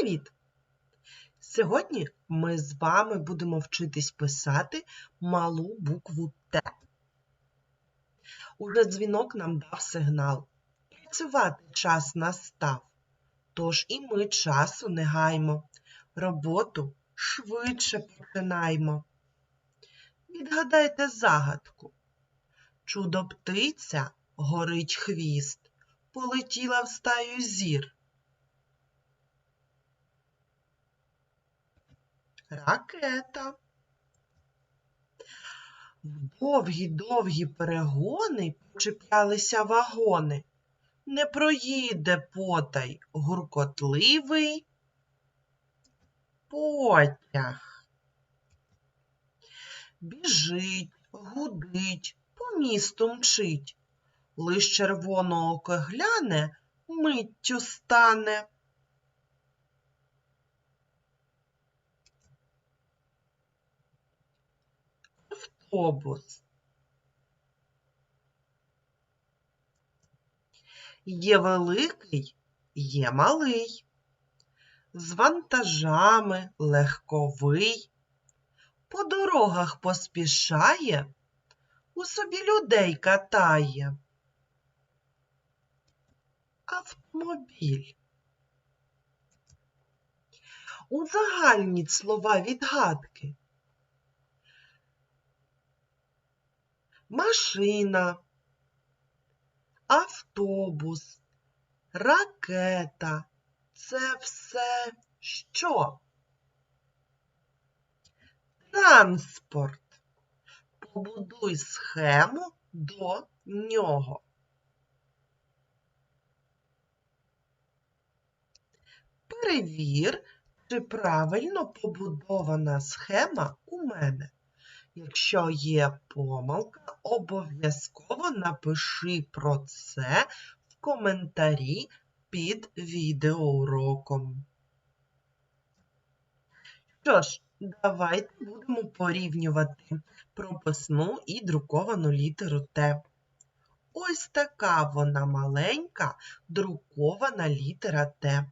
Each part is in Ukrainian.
Привіт! Сьогодні ми з вами будемо вчитись писати малу букву Т. Уже дзвінок нам дав сигнал. Працювати час настав. Тож і ми часу не гаймо. Роботу швидше починаймо. Відгадайте загадку. Чудо птиця горить хвіст, полетіла в стаю зір. Ракета. В довгі-довгі перегони почіплялися вагони. Не проїде потай гуркотливий потяг. Біжить, гудить, по місту мчить. Лиш червоного гляне, миттю стане. Автобус. Є великий, є малий, з вантажами легковий, по дорогах поспішає, у собі людей катає. Автомобіль. Узагальніть слова відгадки. Машина, автобус, ракета. Це все що? Транспорт. Побудуй схему до нього. Перевір, чи правильно побудована схема у мене. Якщо є помилка, обов'язково напиши про це в коментарі під відеоуроком. Що ж, давайте будемо порівнювати прописну і друковану літеру Т. Ось така вона маленька друкована літера Т.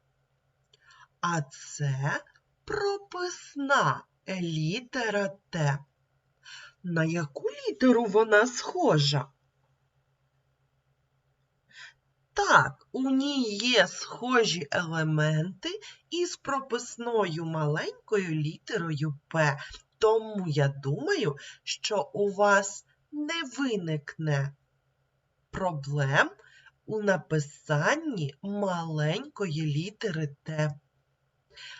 А це прописна літера Т. На яку літеру вона схожа? Так, у ній є схожі елементи із прописною маленькою літерою П. Тому я думаю, що у вас не виникне проблем у написанні маленької літери Т.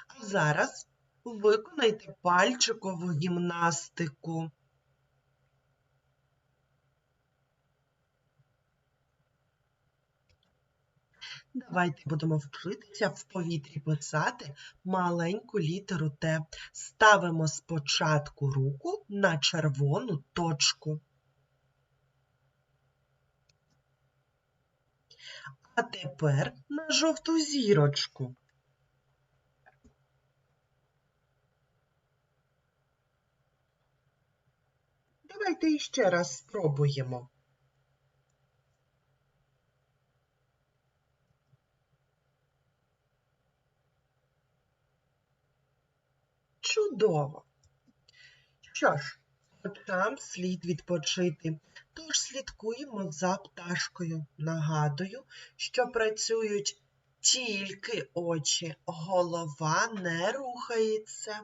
А зараз виконайте пальчикову гімнастику. Давайте будемо вчитися в повітрі писати маленьку літеру Т. Ставимо спочатку руку на червону точку. А тепер на жовту зірочку. Давайте іще раз спробуємо. Чудово! Що ж, очам слід відпочити, тож слідкуємо за пташкою. Нагадую, що працюють тільки очі, голова не рухається.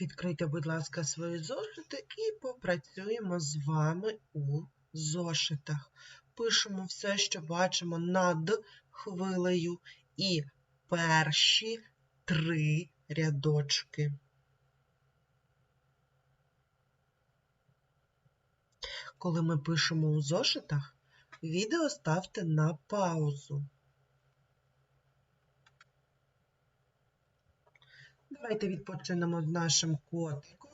Відкрийте, будь ласка, свої зошити і попрацюємо з вами у зошитах. Пишемо все, що бачимо над хвилею, і перші три рядочки. Коли ми пишемо у зошитах, відео ставте на паузу. Давайте відпочинемо з нашим котиком.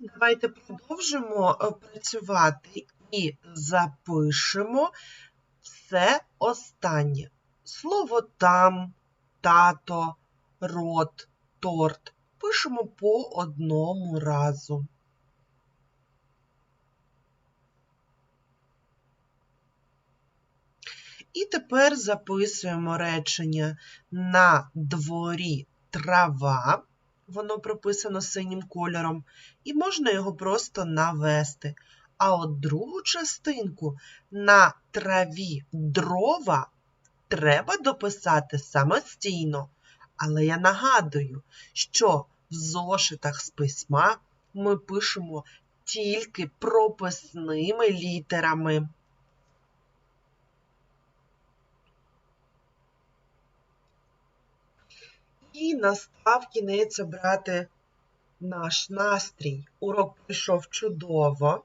Давайте продовжимо е, працювати і запишемо все останнє. Слово там, тато, рот, торт. Пишемо по одному разу. І тепер записуємо речення на дворі трава. Воно прописано синім кольором, і можна його просто навести. А от другу частинку на траві дрова треба дописати самостійно. Але я нагадую, що в зошитах з письма ми пишемо тільки прописними літерами. І настав кінець обрати наш настрій. Урок прийшов чудово.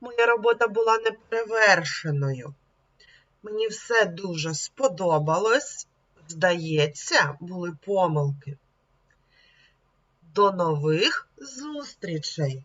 Моя робота була неперевершеною. Мені все дуже сподобалось. Здається, були помилки. До нових зустрічей!